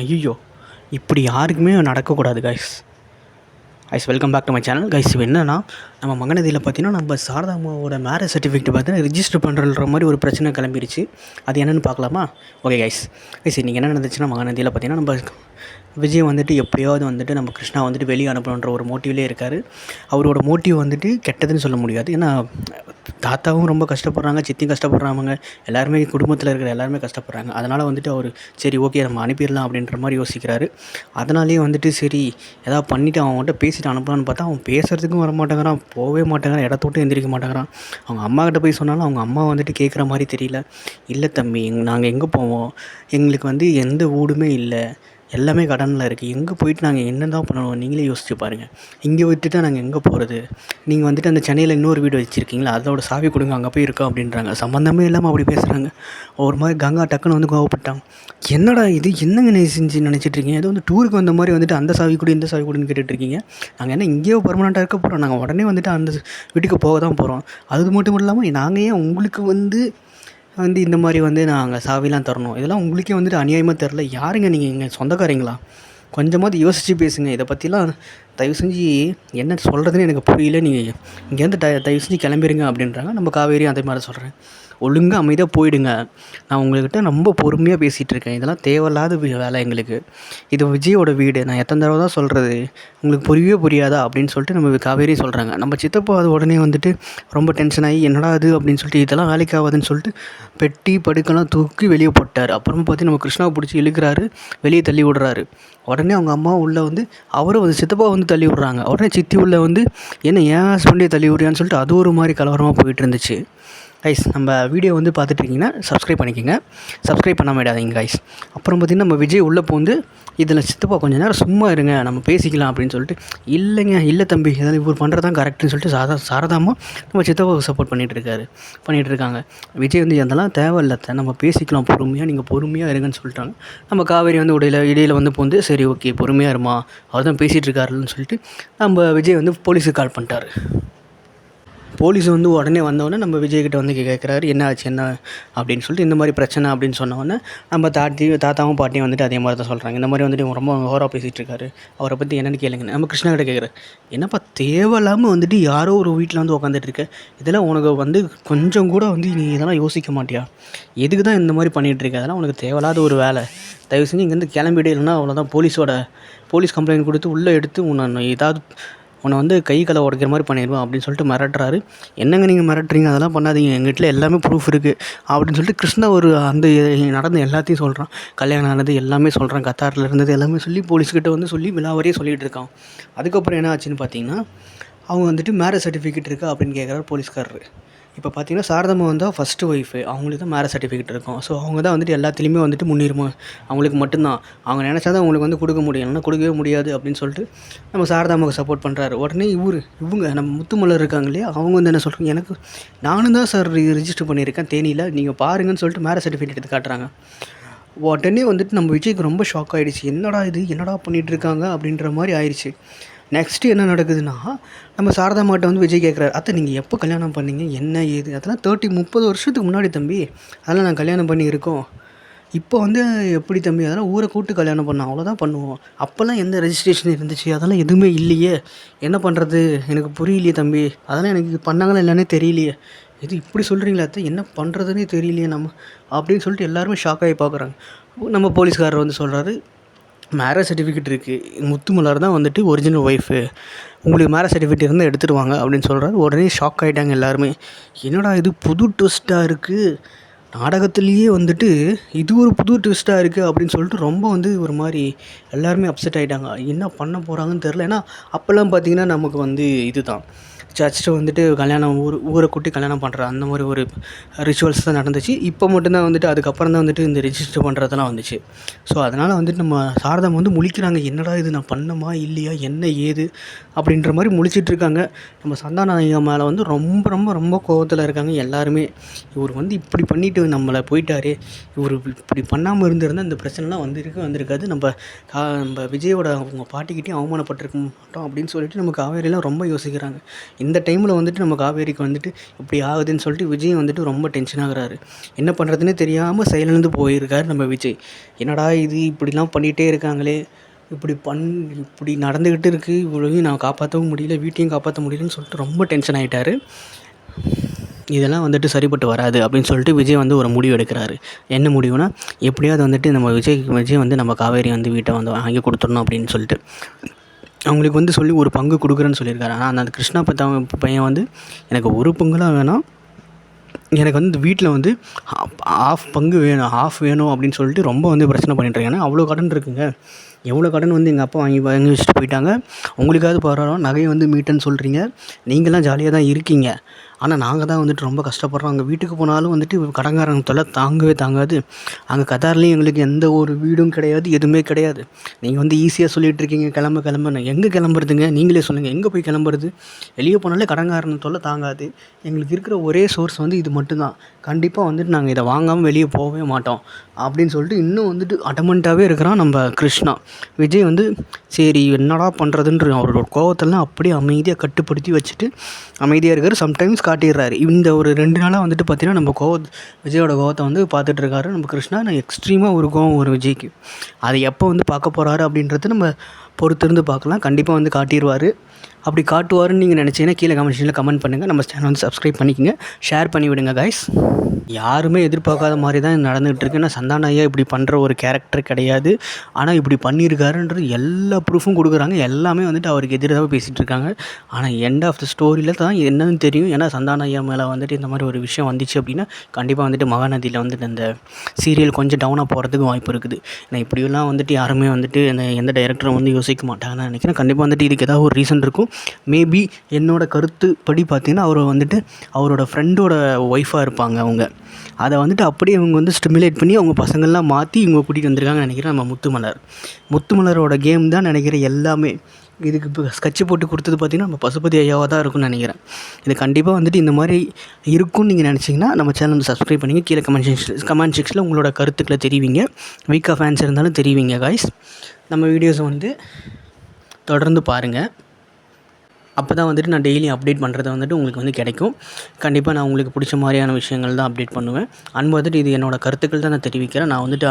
ஐயோ இப்படி யாருக்குமே நடக்கக்கூடாது guys guys welcome back to my channel guys இப்போ என்னென்னா நம்ம மகனதியில் பார்த்தீங்கன்னா நம்ம சாரதாமாவோட மேரேஜ் சர்டிஃபிகேட் பார்த்தீங்கன்னா ரிஜிஸ்டர் பண்ணுற மாதிரி ஒரு பிரச்சனை கிளம்பிருச்சு. அது என்னென்னு பார்க்கலாமா? ஓகே கைஸ் கைஸ் இன்றைக்கி என்ன நடந்துச்சுன்னா மகனதியில் பார்த்தீங்கன்னா நம்ம விஜய் வந்துட்டு எப்படியாவது வந்துட்டு நம்ம கிருஷ்ணா வந்துட்டு வெளியே அனுப்பணுன்ற ஒரு மோட்டிவ்லேயே இருக்கார். அவரோட மோட்டிவ் வந்துட்டு கெட்டதுன்னு சொல்ல முடியாது. ஏன்னா தாத்தாவும் ரொம்ப கஷ்டப்படுறாங்க சித்தியும் கஷ்டப்படுறாங்க எல்லாருமே குடும்பத்தில் இருக்கிற எல்லாருமே கஷ்டப்படுறாங்க. அதனால் வந்துட்டு அவர் சரி ஓகே நம்ம அனுப்பிடலாம் அப்படின்ற மாதிரி யோசிக்கிறாரு. அதனாலேயே வந்துட்டு சரி ஏதாவது பண்ணிவிட்டு அவன்கிட்ட பேசிட்டு அனுப்பலான்னு பார்த்தா அவன் பேசுகிறதுக்கும் வர மாட்டேங்கிறான் போகவே மாட்டேங்கிறான் இடத்த விட்டு எந்திரிக்க மாட்டேங்கிறான். அவங்க அம்மா கிட்ட போய் சொன்னாலும் அவங்க அம்மா வந்துட்டு கேட்குற மாதிரி தெரியல. இல்லை தம்பி எங் நாங்கள் எங்கே போவோம்? எங்களுக்கு வந்து எந்த வீடுமே இல்லை. எல்லாமே கடனில் இருக்குது எங்கே போயிட்டு நாங்கள் என்ன தான் பண்ணணும் நீங்களே யோசிச்சு பாருங்கள் இங்கே விட்டுட்டா நாங்கள் எங்கே போகிறது நீங்கள் வந்துட்டு அந்த சென்னையில் இன்னொரு வீடு வச்சுருக்கீங்களா? அதோட சாவி கொடுங்க அங்கே போய் இருக்கோம் அப்படின்றாங்க. சம்மந்தமே இல்லாமல் அப்படி பேசுகிறாங்க ஒரு மாதிரி கங்கா டக்குன்னு வந்து கோவப்பட்டான் என்னடா இது? என்னங்க நீ செஞ்சு நினச்சிட்டு இருக்கீங்க? ஏதோ வந்து டூருக்கு வந்த மாதிரி வந்துட்டு அந்த சாவி கொடு இந்த சாவி கொடுன்னு கேட்டுட்டு இருக்கீங்க. நாங்கள் என்ன இங்கேயோ பர்மனெண்ட்டாக இருக்க போகிறோம் நாங்கள் உடனே வந்துட்டு அந்த வீட்டுக்கு போக தான் போகிறோம் அது மட்டும் இல்லாமல் நாங்கள் ஏன் உங்களுக்கு வந்து வந்து இந்த மாதிரி வந்து நாங்கள் சாவிலாம் தரணும். இதெல்லாம் உங்களுக்கே வந்துட்டு அநியாயமாக தெரில யாருங்க நீங்கள் எங்கள் சொந்தக்காரங்களா? கொஞ்சமாவது யோசித்து பேசுங்க. இதை பற்றிலாம் தயவு செஞ்சு என்ன சொல்கிறதுன்னு எனக்கு புரியல. நீங்கள் இங்கேருந்து த தயவு செஞ்சு கிளம்பிடுங்க அப்படின்றாங்க. நம்ம காவேரி அதே மாதிரி சொல்கிறேன் ஒழுங்காக அமைதியாக போயிடுங்க. நான் உங்கள்கிட்ட ரொம்ப பொறுமையாக பேசிகிட்டு இருக்கேன். இதெல்லாம் தேவையில்லாத வேலை எங்களுக்கு. இது விஜயோட வீடு. நான் எத்தனை தடவை தான் சொல்கிறது உங்களுக்கு புரியவே புரியாதா? அப்படின்னு சொல்லிட்டு நம்ம காவேரி சொல்கிறாங்க நம்ம சித்தப்பா அது உடனே வந்துட்டு ரொம்ப டென்ஷன் ஆகி என்னடா அது அப்படின்னு சொல்லிட்டு இதெல்லாம் வேலைக்கு ஆகாதுன்னு சொல்லிட்டு பெட்டி படுக்கெல்லாம் தூக்கி வெளியே போட்டார். அப்புறமா பார்த்து நம்ம கிருஷ்ணாவை பிடிச்சி இழுக்கிறாரு. வெளியே தள்ளி விடுறாரு. உடனே அவங்க அம்மா உள்ளே வந்து அவரும் வந்து சித்தப்பா வந்து தள்ளி விட்றாங்க உடனே சித்தி உள்ள வந்து என்ன ஏன் ஹஸ்பண்டே தள்ளி விட்றியான்னு சொல்லிட்டு அது ஒரு மாதிரி கலவரமாக போயிட்டு இருந்துச்சு. கைஸ் நம்ம வீடியோ வந்து பார்த்துட்ருக்கீங்கன்னா சப்ஸ்கிரைப் பண்ணிக்கோங்க. சப்ஸ்கிரைப் பண்ணாம விடாதீங்க கைஸ் அப்புறம் பார்த்திங்கன்னா நம்ம விஜய் உள்ளே போந்து இதில் சித்தப்பா கொஞ்சம் நேரம் சும்மா இருங்க நம்ம பேசிக்கலாம் அப்படின்னு சொல்லிட்டு இல்லைங்க இல்லை தம்பி இதெல்லாம் இவர் பண்ணுறது தான் கரெக்டுன்னு சொல்லிட்டு சாரா சாரதாமா நம்ம சித்தப்பாவுக்கு சப்போர்ட் பண்ணிகிட்டு இருக்காரு. பண்ணிகிட்டு இருக்காங்க. விஜய் வந்து அதெல்லாம் தேவையில்லை நம்ம பேசிக்கலாம் பொறுமையாக நீங்கள் பொறுமையாக இருங்கன்னு சொல்லிட்டாங்க. நம்ம காவேரி வந்து உடையில இடையில வந்து போந்து சரி ஓகே பொறுமையாக இருமா அவர் தான் பேசிகிட்டு இருக்காருன்னு சொல்லிட்டு நம்ம விஜய் வந்து போலீஸுக்கு கால் பண்ணிட்டாரு. போலீஸ் வந்து உடனே வந்தோடனே நம்ம விஜய்கிட்ட வந்து கேட்குறாரு என்ன ஆச்சு என்ன? அப்படின்னு சொல்லிட்டு இந்த மாதிரி பிரச்சனை அப்படின்னு சொன்னோடனே நம்ம தாத்தி தாத்தாவும் பாட்டியும் வந்துட்டு அதே மாதிரி தான் சொல்கிறாங்க இந்த மாதிரி வந்துட்டு ரொம்ப ஓவராக பேசிகிட்டு இருக்காரு. அவரை பற்றி என்னென்னு கேளுங்க நம்ம கிருஷ்ணா கிட்ட கேட்குறேன் என்னப்பா தேவையில்லாமல் வந்துட்டு யாரோ ஒரு வீட்டில் வந்து உட்காந்துட்டு இருக்க? இதெல்லாம் உனக்கு வந்து கொஞ்சம் கூட வந்து நீ இதெல்லாம் யோசிக்க மாட்டியா? எதுக்கு தான் இந்த மாதிரி பண்ணிகிட்டு இருக்க? அதெல்லாம் உனக்கு தேவையில்லாத ஒரு வேலை. தயவு செஞ்சு இங்கேருந்து கிளம்பிடு இல்லைன்னா அவ்வளோதான் போலீஸோட போலீஸ் கம்ப்ளைண்ட் கொடுத்து உள்ளே எடுத்து உன்னை ஏதாவது உன்னை வந்து கை கலை உடைக்கிற மாதிரி பண்ணிடுவேன் அப்படின்னு சொல்லிட்டு மிரட்டுறாரு. என்னங்க நீங்கள் மிரட்டுறீங்க? அதெல்லாம் பண்ணாதீங்க. எங்கள் வீட்டில் எல்லாமே ப்ரூஃப் இருக்குது அப்படின்னு சொல்லிட்டு கிருஷ்ணா ஒரு அந்த நடந்த எல்லாத்தையும் சொல்கிறான் கல்யாணம் ஆனது எல்லாமே சொல்கிறான் கத்தாரில் இருந்தது எல்லாமே சொல்லி போலீஸ்கிட்ட வந்து சொல்லி விழாவரையே சொல்லிகிட்டு இருக்கான். அதுக்கப்புறம் என்ன ஆச்சுன்னு பார்த்தீங்கன்னா அவங்க வந்துட்டு மேரேஜ் சர்டிஃபிகேட் இருக்கா அப்படின்னு கேட்குறாரு போலீஸ்காரரு இப்போ பார்த்தீங்கன்னா சாரதம்மா வந்தால் ஃபஸ்ட்டு ஒய்ஃபு அவங்களுக்கு தான் மேரேஜ் சர்டிஃபிகேட் இருக்கும். ஸோ அவங்க தான் வந்துட்டு எல்லாத்துலேயுமே வந்துட்டு முன்னுரிமை அவங்களுக்கு மட்டும்தான். அவங்க நினச்சா தான் அவங்களுக்கு வந்து கொடுக்க முடியும். இல்லைன்னா கொடுக்கவே முடியாது அப்படின்னு சொல்லிட்டு நம்ம சாரதாமாவுக்கு சப்போர்ட் பண்ணுறாரு உடனே இவர் இவங்க நம்ம முத்துமலர் இருக்காங்க இல்லையா? அவங்க வந்து என்ன சொல்கிறாங்க எனக்கு நானும் தான் சார் ரிஜிஸ்டர் பண்ணியிருக்கேன். தேனியில் நீங்கள் பாருங்கன்னு சொல்லிட்டு மேரேஜ் சர்டிஃபிகேட் எடுத்து காட்டுறாங்க. உடனே வந்துட்டு நம்ம விஜய்க்கு ரொம்ப ஷாக் ஆகிடுச்சு என்னடா இது? என்னடா பண்ணிகிட்ருக்காங்க அப்படின்ற மாதிரி ஆயிடுச்சு. நெக்ஸ்ட்டு என்ன நடக்குதுன்னா நம்ம சாரதா மாட்ட வந்து விஜய் கேட்குறாரு அத்தை நீங்கள் எப்போ கல்யாணம் பண்ணீங்க? என்ன ஏது? அதெல்லாம் தேர்ட்டி முப்பது வருஷத்துக்கு முன்னாடி தம்பி அதெல்லாம் நான் கல்யாணம் பண்ணியிருக்கோம் இப்போ வந்து எப்படி தம்பி அதெல்லாம் ஊரை கூட்டு கல்யாணம் பண்ணோம் அவ்வளோதான் பண்ணுவோம். அப்போல்லாம் எந்த ரெஜிஸ்ட்ரேஷன் இருந்துச்சு? அதெல்லாம் எதுவுமே இல்லையே. என்ன பண்ணுறது எனக்கு புரியலையே தம்பி. அதெல்லாம் எனக்கு பண்ணாங்களா இல்லைன்னே தெரியலையே. இது இப்படி சொல்கிறீங்களா அத்தை என்ன பண்ணுறதுனே தெரியலையே நம்ம அப்படின்னு சொல்லிட்டு எல்லாருமே ஷாக் ஆகி பார்க்குறாங்க நம்ம போலீஸ்காரர் வந்து சொல்கிறாரு மேரேஜ் சர்டிஃபிகேட் இருக்குது முத்துமலர் தான் வந்துட்டு ஒரிஜினல் ஒய்ஃபு உங்களுக்கு மேரேஜ் சர்டிஃபிகேட் இருந்தால் எடுத்துகிட்டு வாங்க அப்படின்னு சொல்கிறாரு உடனே ஷாக் ஆகிட்டாங்க எல்லாருமே. என்னடா இது புது ட்விஸ்ட்டாக இருக்குது நாடகத்துலேயே வந்துட்டு இது ஒரு புது ட்விஸ்ட்டாக இருக்குது அப்படின்னு சொல்லிட்டு ரொம்ப வந்து ஒரு மாதிரி எல்லாருமே அப்செட் ஆகிட்டாங்க என்ன பண்ண போகிறாங்கன்னு தெரில ஏன்னா அப்போல்லாம் பார்த்தீங்கன்னா நமக்கு வந்து இதுதான். சர்ச்சில் வந்துட்டு கல்யாணம் ஊர் ஊரை கூட்டி கல்யாணம் பண்ணுற அந்த மாதிரி ஒரு ரிச்சுவல்ஸ் தான் நடந்துச்சு. இப்போ மட்டும்தான் வந்துட்டு அதுக்கப்புறம் தான் வந்துட்டு இந்த ரிஜிஸ்டர் பண்ணுறதெல்லாம் வந்துச்சு. ஸோ அதனால் வந்துட்டு நம்ம சாரதம் வந்து முழிக்கிறாங்க. என்னடா இது? நான் பண்ணமா இல்லையா? என்ன ஏது? அப்படின்ற மாதிரி முழிச்சிட்டு இருக்காங்க. நம்ம சந்தானாயகா மேலே வந்து ரொம்ப ரொம்ப ரொம்ப கோபத்தில் இருக்காங்க எல்லாருமே. இவர் வந்து இப்படி பண்ணிட்டு நம்மளை போயிட்டாரு. இவர் இப்படி பண்ணாமல் இருந்திருந்தால் இந்த பிரச்சனைலாம் வந்திருக்கு வந்திருக்காது. நம்ம கா நம்ம விஜயோட அவங்க பாட்டிக்கிட்டேயும் அவமானப்பட்டிருக்க மாட்டோம் அப்படின்னு சொல்லிட்டு நம்ம காவேரிலாம் ரொம்ப யோசிக்கிறாங்க. இந்த டைமில் வந்துட்டு நம்ம காவேரிக்கு வந்துட்டு இப்படி ஆகுதுன்னு சொல்லிட்டு விஜய் வந்துட்டு ரொம்ப டென்ஷன் ஆகுறாரு. என்ன பண்ணுறதுனே தெரியாமல் செயலிழந்து போயிருக்காரு நம்ம விஜய். என்னடா இது இப்படிலாம் பண்ணிகிட்டே இருக்காங்களே. இப்படி பண் இப்படி நடந்துக்கிட்டு இருக்குது இவ்வளவையும் நான் காப்பாற்றவும் முடியல வீட்டையும் காப்பாற்ற முடியலன்னு சொல்லிட்டு ரொம்ப டென்ஷன் ஆகிட்டாரு இதெல்லாம் வந்துட்டு சரிப்பட்டு வராது அப்படின்னு சொல்லிட்டு விஜய் வந்து ஒரு முடிவு எடுக்கிறாரு. என்ன முடிவுனா எப்படியாவது வந்துட்டு நம்ம விஜய் விஜய் வந்து நம்ம காவேரி வந்து வீட்டை வந்து வாங்கி கொடுத்துடணும் அப்படின்னு சொல்லிட்டு. அவங்களுக்கு வந்து சொல்லி ஒரு பங்கு கொடுக்குறேன்னு சொல்லியிருக்காரு. ஆனால் அந்த கிருஷ்ணா பத்தவன் பையன் வந்து எனக்கு ஒரு பங்குலாம் வேணாம் எனக்கு வந்து வீட்டில் வந்து ஆஃப் பங்கு வேணும் ஆஃப் வேணும் அப்படின்னு சொல்லிட்டு ரொம்ப வந்து பிரச்சனை பண்ணிட்டுருக்கேன் ஏன்னா அவ்வளோ கடன் இருக்குங்க. எவ்வளோ கடன் வந்து எங்கள் அப்பா வாங்கி வாங்கி வச்சுட்டு போயிட்டாங்க. உங்களுக்காவது பரவாயில்ல நகையை வந்து மீட்டேன்னு சொல்கிறீங்க நீங்களாம் ஜாலியாக தான் இருக்கீங்க. ஆனால் நாங்கள் தான் வந்துட்டு ரொம்ப கஷ்டப்படுறோம். அங்கே வீட்டுக்கு போனாலும் வந்துட்டு கடன்காரங்க தொல்லை தாங்கவே தாங்காது. அங்கே கத்தார்லேயும் எங்களுக்கு எந்த ஒரு வீடும் கிடையாது எதுவுமே கிடையாது. நீங்கள் வந்து ஈஸியாக சொல்லிகிட்டு இருக்கீங்க கிளம்ப கிளம்புன்னு. எங்கே கிளம்புறதுங்க? நீங்களே சொல்லுங்கள் எங்கே போய் கிளம்புறது? வெளியே போனாலே கடங்காரன் தொல்லை தாங்காது. எங்களுக்கு இருக்கிற ஒரே சோர்ஸ் வந்து இது மட்டும்தான். கண்டிப்பாக வந்துட்டு நாங்கள் இதை வாங்காமல் வெளியே போகவே மாட்டோம். அப்படின்னு சொல்லிட்டு இன்னும் வந்துட்டு அடமெண்ட்டாகவே இருக்கிறான் நம்ம கிருஷ்ணா. விஜய் வந்து சரி என்னடா பண்ணுறதுன்ற அவரோட கோவத்தெல்லாம் அப்படியே அமைதியாக கட்டுப்படுத்தி வச்சுட்டு அமைதியாக இருக்கார். சம்டைம்ஸ் காட்டிடுறாரு. இந்த ஒரு ரெண்டு நாளாக வந்துட்டு பார்த்தீங்கன்னா நம்ம கோவ விஜயோட கோவத்தை வந்து பார்த்துட்ருக்காரு நம்ம கிருஷ்ணா நான் எக்ஸ்ட்ரீமாக ஒரு கோவம் ஒரு விஜய்க்கு. அதை எப்போ வந்து பார்க்க போகிறாரு அப்படின்றது நம்ம பொறுத்திருந்து பார்க்கலாம். கண்டிப்பாக வந்து காட்டிடுவார். அப்படி காட்டுவாருன்னு நீங்கள் நினச்சிங்கன்னா கீழே கமெண்ட் கமெண்ட் பண்ணுங்கள் நம்ம சேனல் வந்து சப்ஸ்கிரைப் பண்ணிக்கோங்க. ஷேர் பண்ணி விடுங்க கைஸ் யாருமே எதிர்பார்க்காத மாதிரி தான் நடந்துகிட்டு இருக்கு. ஏன்னா சந்தான ஐயா இப்படி பண்ணுற ஒரு கேரக்டர் கிடையாது. ஆனால் இப்படி பண்ணியிருக்காருன்றது எல்லா ப்ரூஃபும் கொடுக்குறாங்க. எல்லாமே வந்துட்டு அவருக்கு எதிராக பேசிகிட்டு இருக்காங்க. ஆனால் எண்ட் ஆஃப் த ஸ்டோரியில் தான் என்னன்னு தெரியும். ஏன்னா சந்தான ஐயா மேலே வந்துட்டு இந்த மாதிரி ஒரு விஷயம் வந்துச்சு அப்படின்னா கண்டிப்பாக வந்துட்டு மகாநதியில் வந்துட்டு அந்த சீரியல் கொஞ்சம் டவுனாக போகிறதுக்கு வாய்ப்பு இருக்குது. ஏன்னா இப்படியெல்லாம் வந்துட்டு யாருமே வந்துட்டு எந்த டைரக்டரும் வந்து யோசிக்க மாட்டாங்கன்னு நினைக்கிறேன். கண்டிப்பாக வந்துட்டு இதுக்கு ஏதாவது ஒரு ரீசன் இருக்கும். மேபி என்னோடய கருத்துப்படி பார்த்திங்கன்னா பார்த்தீங்கன்னா அவர் வந்துட்டு அவரோட ஃப்ரெண்டோட ஒய்ஃபாக இருப்பாங்க அவங்க. அதை வந்துட்டு அப்படியே இவங்க வந்து ஸ்டிமுலேட் பண்ணி அவங்க பசங்கள்லாம் மாற்றி இவங்க கூட்டிகிட்டு வந்திருக்காங்கன்னு நினைக்கிறேன் நம்ம முத்துமலர். முத்துமலரோட கேம் தான் நினைக்கிறேன் எல்லாமே. இதுக்கு இப்போ ஸ்கட்சு போட்டு கொடுத்தது பார்த்திங்கன்னா நம்ம பசுபதி ஐயாவாக தான் இருக்கும்னு நினைக்கிறேன். இது கண்டிப்பாக வந்துட்டு இந்த மாதிரி இருக்கும்னு நீங்கள் நினச்சிங்கன்னா நம்ம சேனல் வந்து சப்ஸ்கிரைப் பண்ணிங்க. கீழே கமெண்ட் செக்ஷன் கமெண்ட் செக்ஷனில் உங்களோட கருத்துக்களை தெரிவிங்க. வீக்காக ஃபேன்ஸ் இருந்தாலும் தெரிவிங்க காய்ஸ் நம்ம வீடியோஸை வந்து தொடர்ந்து பாருங்கள் அப்போ தான் வந்துட்டு நான் டெய்லி அப்டேட் பண்ணுறது வந்துட்டு உங்களுக்கு வந்து கிடைக்கும். கண்டிப்பாக நான் உங்களுக்கு பிடிச்ச மாதிரியான விஷயங்கள் தான் அப்டேட் பண்ணுவேன். அன்பு வந்துட்டு இது என்னோடய கருத்துக்கள் தான் நான் தெரிவிக்கிறேன். நான் வந்துட்டு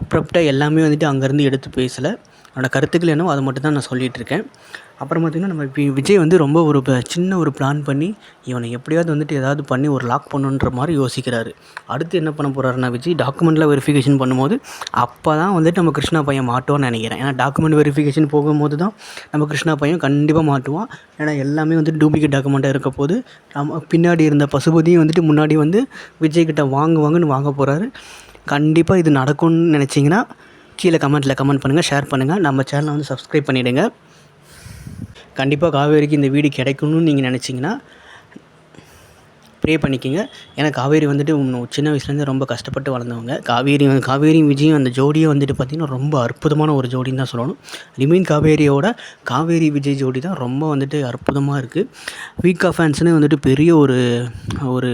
அப்ரப்டாக எல்லாமே வந்துட்டு அங்கேருந்து எடுத்து பேசலை. என்னோடய கருத்துக்கள் என்னவோ அதை மட்டும் தான் நான் சொல்லிகிட்ருக்கேன் அப்புறம் பார்த்திங்கன்னா நம்ம இப்போ விஜய் வந்து ரொம்ப ஒரு சின்ன ஒரு பிளான் பண்ணி இவனை எப்படியாவது வந்துட்டு ஏதாவது பண்ணி ஒரு லாக் பண்ணுன்ற மாதிரி யோசிக்கிறாரு. அடுத்து என்ன பண்ண போகிறாருன்னா விஜய் டாக்குமெண்ட்டில் வெரிஃபிகேஷன் பண்ணும்போது அப்போ தான் வந்துட்டு நம்ம கிருஷ்ணா பையன் மாட்டோம்னு நினைக்கிறேன். ஏன்னா டாக்குமெண்ட் வெரிஃபிகேஷன் போகும்போது தான் நம்ம கிருஷ்ணா பையன் கண்டிப்பாக மாட்டுவான். ஏன்னா எல்லாமே வந்து டூப்ளிகேட் டாக்குமெண்ட்டாக இருக்க போது நம்ம பின்னாடி இருந்த பசுபதியும் வந்துட்டு முன்னாடி வந்து விஜய்கிட்ட வாங்குவாங்கன்னு வாங்க போகிறாரு கண்டிப்பாக இது நடக்கும்னு நினச்சிங்கன்னா கீழே கமெண்ட்டில் கமெண்ட் பண்ணுங்கள் ஷேர் பண்ணுங்கள் நம்ம சேனலை வந்து சப்ஸ்கிரைப் பண்ணிவிடுங்க கண்டிப்பாக காவேரிக்கு இந்த வீடு கிடைக்கணும்னு நீங்கள் நினச்சிங்கன்னா ப்ரே பண்ணிக்கோங்க. ஏன்னா காவேரி வந்துட்டு சின்ன வயசுலேருந்து ரொம்ப கஷ்டப்பட்டு வளர்ந்தவங்க. காவேரி காவேரியும் விஜயும் அந்த ஜோடியை வந்துட்டு பார்த்திங்கன்னா ரொம்ப அற்புதமான ஒரு ஜோடின்னு தான் சொல்லணும். ரிமீன் காவேரியோட காவேரி விஜய் ஜோடி தான் ரொம்ப வந்துட்டு அற்புதமாக இருக்குது வீக்கா ஃபேன்ஸ்னு வந்துட்டு பெரிய ஒரு ஒரு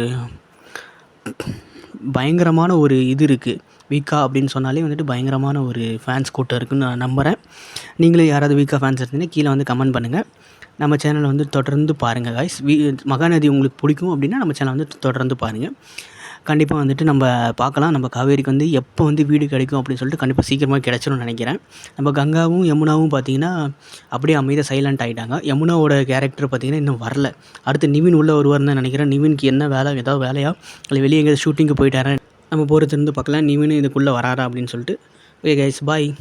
பயங்கரமான ஒரு இது இருக்குது வீக்கா அப்படின்னு சொன்னாலே வந்துட்டு பயங்கரமான ஒரு ஃபேன்ஸ் கூட்டம் இருக்குதுன்னு நான் நம்புகிறேன் நீங்களும் யாராவது வீக்கா ஃபேன்ஸ் இருந்தீங்கன்னா கீழே வந்து கமெண்ட் பண்ணுங்கள் நம்ம சேனலை வந்து தொடர்ந்து பாருங்கள் காய்ஸ் வீ மகாநதி உங்களுக்கு பிடிக்கும் அப்படின்னா நம்ம சேனலை வந்து தொடர்ந்து பாருங்கள் கண்டிப்பாக வந்துட்டு நம்ம பார்க்கலாம். நம்ம காவேரிக்கு வந்து எப்போ வந்து வீடு கிடைக்கும் அப்படின்னு சொல்லிட்டு கண்டிப்பாக சீக்கிரமாக கிடச்சிரும்னு நினைக்கிறேன். நம்ம கங்காவும் யமுனாவும் பார்த்திங்கன்னா அப்படியே அமைதியாக சைலண்ட் ஆகிட்டாங்க யமுனாவோட கேரக்டர் பார்த்திங்கன்னா இன்னும் வரல. அடுத்து நிவின் உள்ளே வருவார்னு தான் நினைக்கிறேன். நிவின்க்கு என்ன வேலை ஏதாவது வேலையா? இல்லை வெளியே எங்கேயாவது ஷூட்டிங்க்கு போயிட்டாரன் நம்ம பொறுத்திருந்து பார்க்கலாம். நிவின் இதுக்குள்ளே வராரா அப்படின்னு சொல்லிட்டு. Okay guys bye